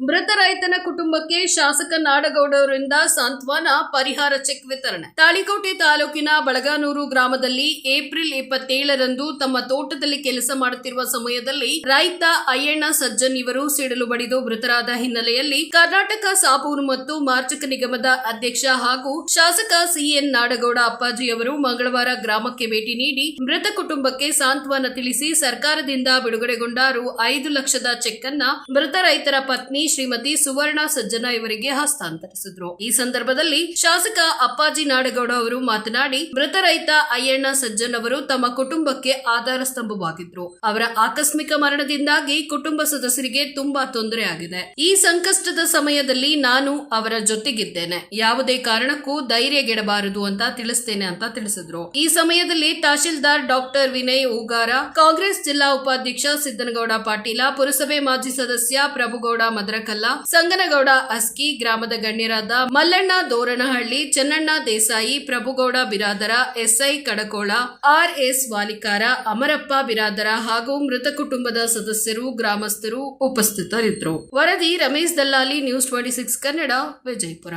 ಮೃತ ರೈತನ ಕುಟುಂಬಕ್ಕೆ ಶಾಸಕ ನಾಡಗೌಡರಿಂದ ಸಾಂತ್ವನ ಪರಿಹಾರ ಚೆಕ್ ವಿತರಣೆ. ತಾಳಿಕೋಟೆ ತಾಲೂಕಿನ ಬಳಗಾನೂರು ಗ್ರಾಮದಲ್ಲಿ ಏಪ್ರಿಲ್ ಇಪ್ಪತ್ತೇಳರಂದು ತಮ್ಮ ತೋಟದಲ್ಲಿ ಕೆಲಸ ಮಾಡುತ್ತಿರುವ ಸಮಯದಲ್ಲಿ ರೈತ ಅಯ್ಯಣ್ಣ ಸಜ್ಜನ್ ಇವರು ಸಿಡಿಲು ಬಡಿದು ಮೃತರಾದ ಹಿನ್ನೆಲೆಯಲ್ಲಿ ಕರ್ನಾಟಕ ಸಾಬೂನು ಮತ್ತು ಮಾರ್ಚಕ ನಿಗಮದ ಅಧ್ಯಕ್ಷ ಹಾಗೂ ಶಾಸಕ ಸಿಎನ್ ನಾಡಗೌಡ ಅಪ್ಪಾಜಿ ಅವರು ಮಂಗಳವಾರ ಗ್ರಾಮಕ್ಕೆ ಭೇಟಿ ನೀಡಿ ಮೃತ ಕುಟುಂಬಕ್ಕೆ ಸಾಂತ್ವನ ತಿಳಿಸಿ ಸರ್ಕಾರದಿಂದ ಬಿಡುಗಡೆಗೊಂಡ ರು ಐದು ಲಕ್ಷದ ಚೆಕ್ ಅನ್ನ ಮೃತ ರೈತರ ಪತ್ನಿ ಶ್ರೀಮತಿ ಸುವರ್ಣ ಸಜ್ಜನ ಇವರಿಗೆ ಹಸ್ತಾಂತರಿಸಿದ್ರು. ಈ ಸಂದರ್ಭದಲ್ಲಿ ಶಾಸಕ ಅಪ್ಪಾಜಿ ನಾಡಗೌಡ ಅವರು ಮಾತನಾಡಿ, ಮೃತ ರೈತ ಅಯ್ಯಣ್ಣ ಸಜ್ಜನ್ ಅವರು ತಮ್ಮ ಕುಟುಂಬಕ್ಕೆ ಆಧಾರ ಸ್ತಂಭವಾಗಿದ್ರು. ಅವರ ಆಕಸ್ಮಿಕ ಮರಣದಿಂದಾಗಿ ಕುಟುಂಬ ಸದಸ್ಯರಿಗೆ ತುಂಬಾ ತೊಂದರೆ ಆಗಿದೆ. ಈ ಸಂಕಷ್ಟದ ಸಮಯದಲ್ಲಿ ನಾನು ಅವರ ಜೊತೆಗಿದ್ದೇನೆ. ಯಾವುದೇ ಕಾರಣಕ್ಕೂ ಧೈರ್ಯಗೆಡಬಾರದು ಅಂತ ತಿಳಿಸ್ತೇನೆ ಅಂತ ತಿಳಿಸಿದ್ರು. ಈ ಸಮಯದಲ್ಲಿ ತಹಶೀಲ್ದಾರ್ ಡಾಕ್ಟರ್ ವಿನಯ್ ಉಗಾರ, ಕಾಂಗ್ರೆಸ್ ಜಿಲ್ಲಾ ಉಪಾಧ್ಯಕ್ಷ ಸಿದ್ದನಗೌಡ ಪಾಟೀಲ, ಪುರಸಭೆ ಮಾಜಿ ಸದಸ್ಯ ಪ್ರಭುಗೌಡ ಮದರಕಲ್ಲ ಸಂಗನಗೌಡ, ಅಸ್ಕಿ ಗ್ರಾಮದ ಗಣ್ಯರಾದ Mallanna Doranahalli, Channanna Desai, Prabhugouda Biradar, SI Kadakol R S Walikar, Amarappa Biradar ಹಾಗೂ ಮೃತ ಕುಟುಂಬದ ಸದಸ್ಯರು, ಗ್ರಾಮಸ್ಥರು ಉಪಸ್ಥಿತರಿದ್ದರು. ವರದಿ Ramesh Dallali, news twenty six Kannada, Vijayapura.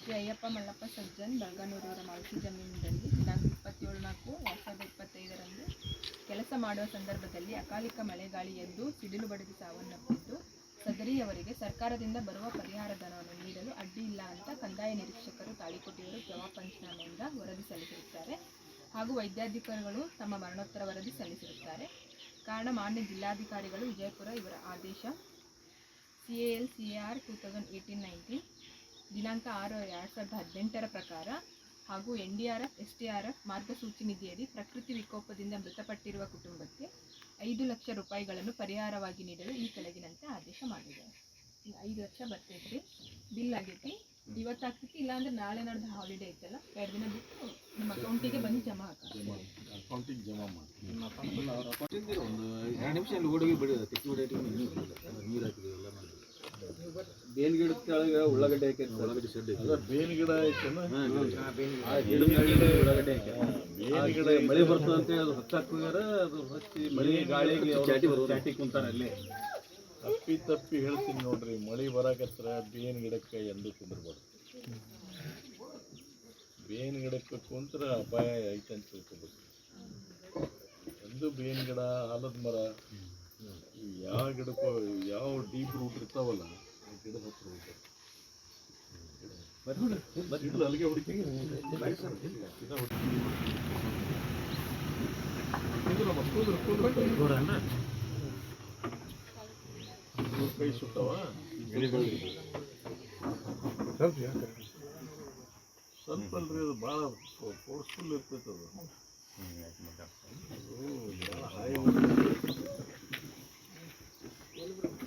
Shri Ayyappa Mallappa Sajjan ಅವರ ಮಾಲ್ಕಿ ಜಮೀನಿನಲ್ಲಿ ದಿನಾಂಕ ಇಪ್ಪತ್ತೇಳು ನಾಲ್ಕು ಎರಡು ಸಾವಿರದ ಇಪ್ಪತ್ತೈದರಂದು ಕೆಲಸ ಮಾಡುವ ಸಂದರ್ಭದಲ್ಲಿ ಅಕಾಲಿಕ ಮಳೆಗಾಳಿ ಎಂದು ಸಿಡಿಲು ಬಡಿದು ಸಾವನ್ನಪ್ಪಿದ್ದು, ಸದರಿಯವರಿಗೆ ಸರ್ಕಾರದಿಂದ ಬರುವ ಪರಿಹಾರ ಧನವನ್ನು ನೀಡಲು ಅಡ್ಡಿ ಇಲ್ಲ ಅಂತ ಕಂದಾಯ ನಿರೀಕ್ಷಕರು ತಾಳಿಕೋಟೆಯವರು ಜವಾಬ್ ಪಂಚನಾಮೆಯಿಂದ ವರದಿ ಸಲ್ಲಿಸಿರುತ್ತಾರೆ. ಹಾಗೂ ವೈದ್ಯಾಧಿಕಾರಿಗಳು ತಮ್ಮ ಮರಣೋತ್ತರ ವರದಿ ಸಲ್ಲಿಸಿರುತ್ತಾರೆ. ಕಾರಣ ಮಾನ್ಯ ಜಿಲ್ಲಾಧಿಕಾರಿಗಳು ವಿಜಯಪುರ ಇವರ ಆದೇಶ C A L C A R two thousand eighteen nineteen ದಿನಾಂಕ ಆರು ಎರಡು ಸಾವಿರದ ಹದಿನೆಂಟರ ಪ್ರಕಾರ ಹಾಗೂ N D R F S T R F ಮಾರ್ಗಸೂಚಿ ನಿಧಿಯಲ್ಲಿ ಪ್ರಕೃತಿ ವಿಕೋಪದಿಂದ ಮೃತಪಟ್ಟಿರುವ ಕುಟುಂಬಕ್ಕೆ ಐದು ಲಕ್ಷ ರೂಪಾಯಿಗಳನ್ನು ಪರಿಹಾರವಾಗಿ ನೀಡಲು ಈ ಕೆಳಗಿನಂತೆ ಆದೇಶ ಮಾಡಿದೆ. ಐದು ಲಕ್ಷ ಬರ್ತೈತ್ರಿ. ಬಿಲ್ ಆಗೈತಿ. ಇವತ್ತು ಆಗ್ತೈತಿ. ಇಲ್ಲಾಂದ್ರೆ ನಾಳೆ ನಾಡ್ದು ಹಾಲಿಡೇ ಐತಲ್ಲ ಎರಡು ದಿನ ಬಿಟ್ಟು ನಿಮ್ಮ ಅಕೌಂಟಿಗೆ ಬಂದು ಜಮಾ ಹಾಕಿ. ಅಕೌಂಟಿಗೆ ಜಮಾ ಮಾಡಿ. ನನ್ನ ಅಕೌಂಟಲ್ಲಿ ಒಂದು ಎರಡು ನಿಮಿಷ ಅಲ್ಲಿ ಓಡಿ ಬಿಡಿ ನೀರು ಹಾಕಿದ್ವಿ ಎಲ್ಲ ಮಾಡಿ ಬೇಲ್ ಗಿಡದ ಕೆಳಗೆ ಉಳ್ಳಾಗಡ್ಡೆ ಹಾಕಿ ಉಳ್ಳಾಗಡ್ಡೆ ಶೆಡ್ ಬೇವಿನ ಗಿಡ ಐತೇನ ಆ ಗಿಡದ ಕೆಳಗೆ ಉಳ್ಳಾಗಡ್ಡೆ ಹಾಕಿ ಗಿಡ ಮಳೆ ಬರ್ತದಂತೆ ಅಂತ ಅದು ಹಚ್ಚಾಕ್ತಿದಾರ ಅದು ಹಚ್ಚಿ ಮಳೆ ಗಾಳಿಗೆ ಚಾಟಿ. ಚಾಟಿ ಕುಂತಾರ ಅಲ್ಲೇ. ತಪ್ಪಿ ತಪ್ಪಿ ಹೇಳ್ತೀನಿ ನೋಡ್ರಿ ಮಳಿ ಬರಾಕತ್ರ ಬೇವಿನ ಗಿಡಕ್ಕೆ ಎಂದು ಕುಂದ್ರಬಾರ್ದು. ಬೇವಿನ ಗಿಡಕ್ಕೆ ಕುಂತ್ರ ಅಪಾಯ ಐತೆ ಅಂತ ತಿಳ್ಕೊಬೇಕು. ಎಂದು ಬೇವಿನ ಗಿಡ ಆಲದ ಮರ ಯಾವ ಗಿಡಕ್ಕೂ ಯಾವ ಡೀಪ್ ರೂಟ್ ಇರ್ತಾವಲ್ಲ, ಆ ಗಿಡದ ಹತ್ರ ಅಲ್ಲಿಗೆ ಹುಡುಕಿ ಕೈ ಸ್ವಲ್ಪ ಅಲ್ರಿ, ಅದು ಭಾಳ ಫೋರ್ಸ್ಫುಲ್ ಇರ್ತೈತೆ ಅದು ಅದು ಭಾಳ ಹೈ ಬಡಿಸ್ಕೊಳ್ಳೋ ಆಗಿಂದಾಗ ಇದು ಆಗಿದೆ. ಸ್ವಲ್ಪ ತ-